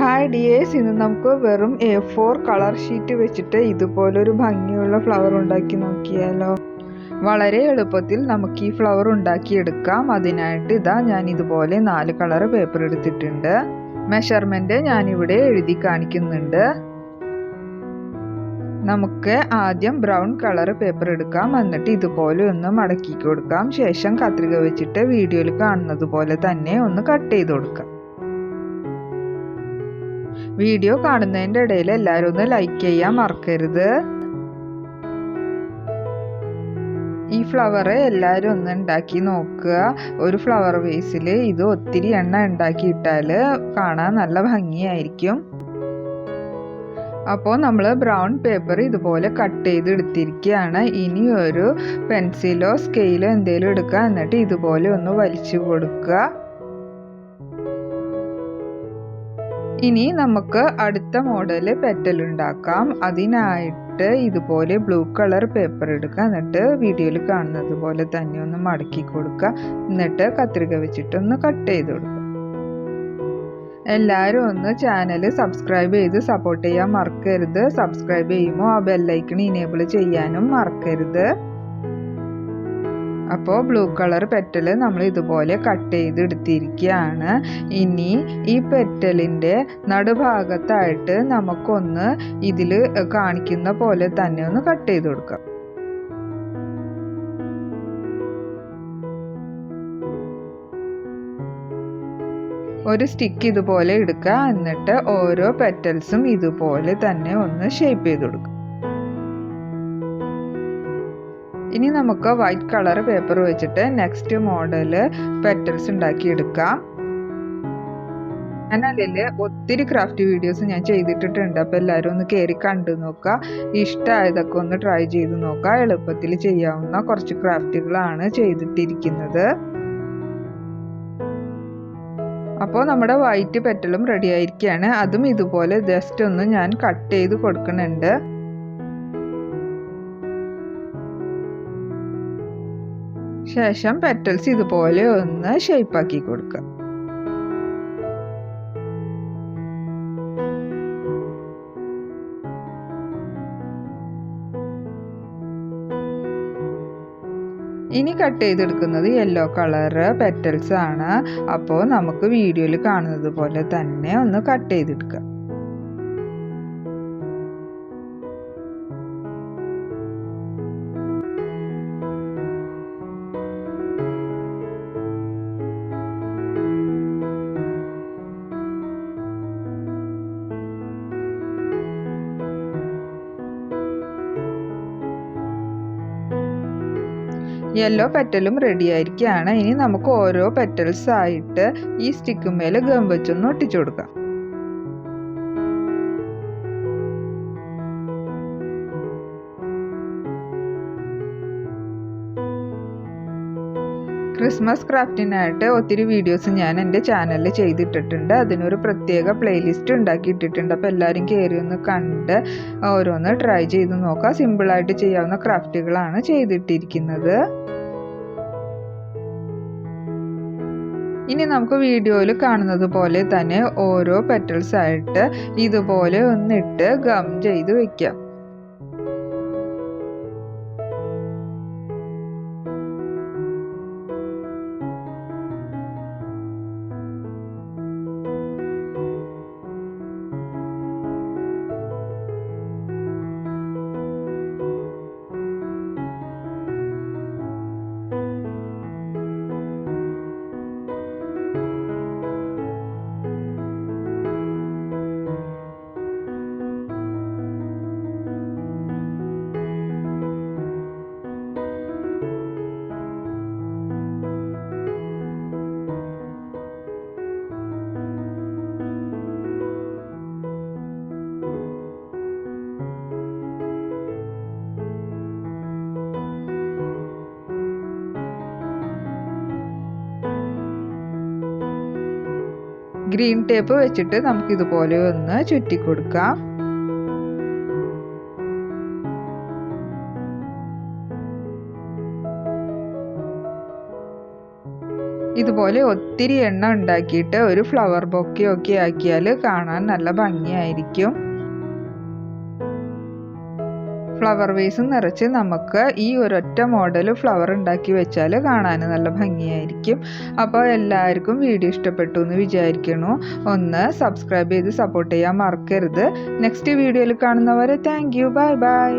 Hi dears ഇന്ന് നമുക്ക് വെറും എ ഫോർ കളർ ഷീറ്റ് വെച്ചിട്ട് ഇതുപോലൊരു ഭംഗിയുള്ള ഫ്ലവർ ഉണ്ടാക്കി നോക്കിയാലോ. വളരെ എളുപ്പത്തിൽ നമുക്ക് ഈ ഫ്ലവർ ഉണ്ടാക്കിയെടുക്കാം. അതിനായിട്ട് ഇതാ ഞാൻ ഇതുപോലെ നാല് കളർ പേപ്പർ എടുത്തിട്ടുണ്ട്. മെഷർമെന്റ് ഞാനിവിടെ എഴുതി കാണിക്കുന്നുണ്ട്. നമുക്ക് ആദ്യം ബ്രൗൺ കളർ പേപ്പർ എടുക്കാം. എന്നിട്ട് ഇതുപോലെ ഒന്ന് മടക്കി കൊടുക്കാം. ശേഷം കത്രിക വെച്ചിട്ട് വീഡിയോയിൽ കാണുന്നത് പോലെ തന്നെ ഒന്ന് കട്ട് ചെയ്ത് കൊടുക്കാം. വീഡിയോ കാണുന്നതിന്റെ ഇടയിൽ എല്ലാവരും ഒന്ന് ലൈക്ക് ചെയ്യാൻ മറക്കരുത്. ഈ ഫ്ലവർ എല്ലാവരും ഒന്ന് ഉണ്ടാക്കി നോക്കുക. ഒരു ഫ്ലവർ വേസിൽ ഇത് ഒത്തിരി എണ്ണ ഉണ്ടാക്കിയിട്ടാൽ കാണാൻ നല്ല ഭംഗിയായിരിക്കും. അപ്പോൾ നമ്മൾ ബ്രൗൺ പേപ്പർ ഇതുപോലെ കട്ട് ചെയ്ത് എടുത്തിരിക്കുകയാണ് ഇനി ഒരു പെൻസിലോ സ്കെയിലോ എന്തെങ്കിലും എടുക്കുക. എന്നിട്ട് ഇതുപോലെ ഒന്ന് വലിച്ചു കൊടുക്കുക. ഇനി നമുക്ക് അടുത്ത മോഡൽ പെറ്റൽ ഉണ്ടാക്കാം. അതിനായിട്ട് ഇതുപോലെ ബ്ലൂ കളർ പേപ്പർ എടുക്കുക. എന്നിട്ട് വീഡിയോയിൽ കാണുന്നത് പോലെ തന്നെ ഒന്ന് മടക്കി കൊടുക്കുക. എന്നിട്ട് കത്രിക വെച്ചിട്ടൊന്ന് കട്ട് ചെയ്ത് കൊടുക്കുക. എല്ലാവരും ഒന്ന് ചാനൽ സബ്സ്ക്രൈബ് ചെയ്ത് സപ്പോർട്ട് ചെയ്യാൻ മറക്കരുത്. സബ്സ്ക്രൈബ് ചെയ്യുമ്പോൾ ആ ബെല്ലൈക്കൺ ഇനേബിൾ ചെയ്യാനും മറക്കരുത്. അപ്പോൾ ബ്ലൂ കളർ പെറ്റൽ നമ്മൾ ഇതുപോലെ കട്ട് ചെയ്ത് എടുത്തിരിക്കുകയാണ് ഇനി ഈ പെറ്റലിന്റെ നടുഭാഗത്തായിട്ട് നമുക്കൊന്ന് ഇതിൽ കാണിക്കുന്ന പോലെ തന്നെ ഒന്ന് കട്ട് ചെയ്ത് കൊടുക്കാം. ഒരു സ്റ്റിക്ക് ഇതുപോലെ എടുക്കുക. എന്നിട്ട് ഓരോ പെറ്റൽസും ഇതുപോലെ തന്നെ ഒന്ന് ഷേപ്പ് ചെയ്ത് കൊടുക്കുക. ഇനി നമുക്ക് വൈറ്റ് കളർ പേപ്പർ വെച്ചിട്ട് നെക്സ്റ്റ് മോഡൽ പെറ്റൽസ് ഉണ്ടാക്കിയെടുക്കാം. ചാനലിൽ ഒത്തിരി ക്രാഫ്റ്റ് വീഡിയോസ് ഞാൻ ചെയ്തിട്ടിട്ടുണ്ട്. അപ്പോൾ എല്ലാവരും ഒന്ന് കയറി കണ്ടു നോക്കുക. ഇഷ്ടമായതൊക്കെ ഒന്ന് ട്രൈ ചെയ്ത് നോക്കുക. എളുപ്പത്തിൽ ചെയ്യാവുന്ന കുറച്ച് ക്രാഫ്റ്റുകളാണ് ചെയ്തിട്ടിരിക്കുന്നത്. അപ്പോൾ നമ്മുടെ വൈറ്റ് പെറ്റലും റെഡി ആയിരിക്കുകയാണ്. അതും ഇതുപോലെ ജസ്റ്റ് ഒന്ന് ഞാൻ കട്ട് ചെയ്ത് കൊടുക്കുന്നുണ്ട്. ശേഷം പെറ്റൽസ് ഇതുപോലെ ഒന്ന് ഷേപ്പാക്കി കൊടുക്കുക ഇനി കട്ട് ചെയ്തെടുക്കുന്നത് യെല്ലോ കളർ പെറ്റൽസ് ആണ്. അപ്പോൾ നമുക്ക് വീഡിയോയിൽ കാണുന്നത് പോലെ തന്നെ ഒന്ന് കട്ട് ചെയ്തെടുക്കുക യെല്ലോ പെറ്റലും റെഡി ആയിരിക്കുകയാണ്. ഇനി നമുക്ക് ഓരോ പെറ്റൽസ് ആയിട്ട് ഈ സ്റ്റിക്കുമേൽ ഗം വെച്ചൊന്ന് ഒട്ടിച്ചു കൊടുക്കാം. ക്രിസ്മസ് ക്രാഫ്റ്റിനായിട്ട് ഒത്തിരി വീഡിയോസ് ഞാൻ എന്റെ ചാനലിൽ ചെയ്തിട്ടിട്ടുണ്ട്. അതിനൊരു പ്രത്യേക പ്ലേലിസ്റ്റ് ഉണ്ടാക്കിയിട്ടിട്ടുണ്ട്. അപ്പോൾ എല്ലാവരും കയറി ഒന്ന് കണ്ട് ഓരോന്ന് ട്രൈ ചെയ്ത് നോക്കുക സിമ്പിളായിട്ട് ചെയ്യാവുന്ന ക്രാഫ്റ്റുകളാണ് ചെയ്തിട്ടിരിക്കുന്നത്. ഇനി നമുക്ക് വീഡിയോയിൽ കാണുന്നത് പോലെ തന്നെ ഓരോ പെറ്റൽസ് ആയിട്ട് ഇതുപോലെ ഒന്നിട്ട് ഗം ചെയ്ത് വെക്കാം. ഗ്രീൻ ടേപ്പ് വെച്ചിട്ട് നമുക്ക് ഇതുപോലെ ഒന്ന് ചുറ്റി കൊടുക്കാം ഇതുപോലെ ഒത്തിരി എണ്ണ ഉണ്ടാക്കിയിട്ട് ഒരു ഫ്ലവർ ബൊക്കെ ഒക്കെ ആക്കിയാൽ കാണാൻ നല്ല ഭംഗിയായിരിക്കും. ഫ്ലവർ വേസ് നിറച്ച് നമുക്ക് ഈ ഒരൊറ്റ മോഡൽ ഫ്ലവർ ഉണ്ടാക്കി വെച്ചാൽ കാണാൻ നല്ല ഭംഗിയായിരിക്കും. അപ്പോൾ എല്ലാവർക്കും വീഡിയോ ഇഷ്ടപ്പെട്ടു എന്ന് വിചാരിക്കണു ഒന്ന് സബ്സ്ക്രൈബ് ചെയ്ത് സപ്പോർട്ട് ചെയ്യാൻ മറക്കരുത്. നെക്സ്റ്റ് വീഡിയോയിൽ കാണുന്നവരെ താങ്ക് യു ബൈ ബൈ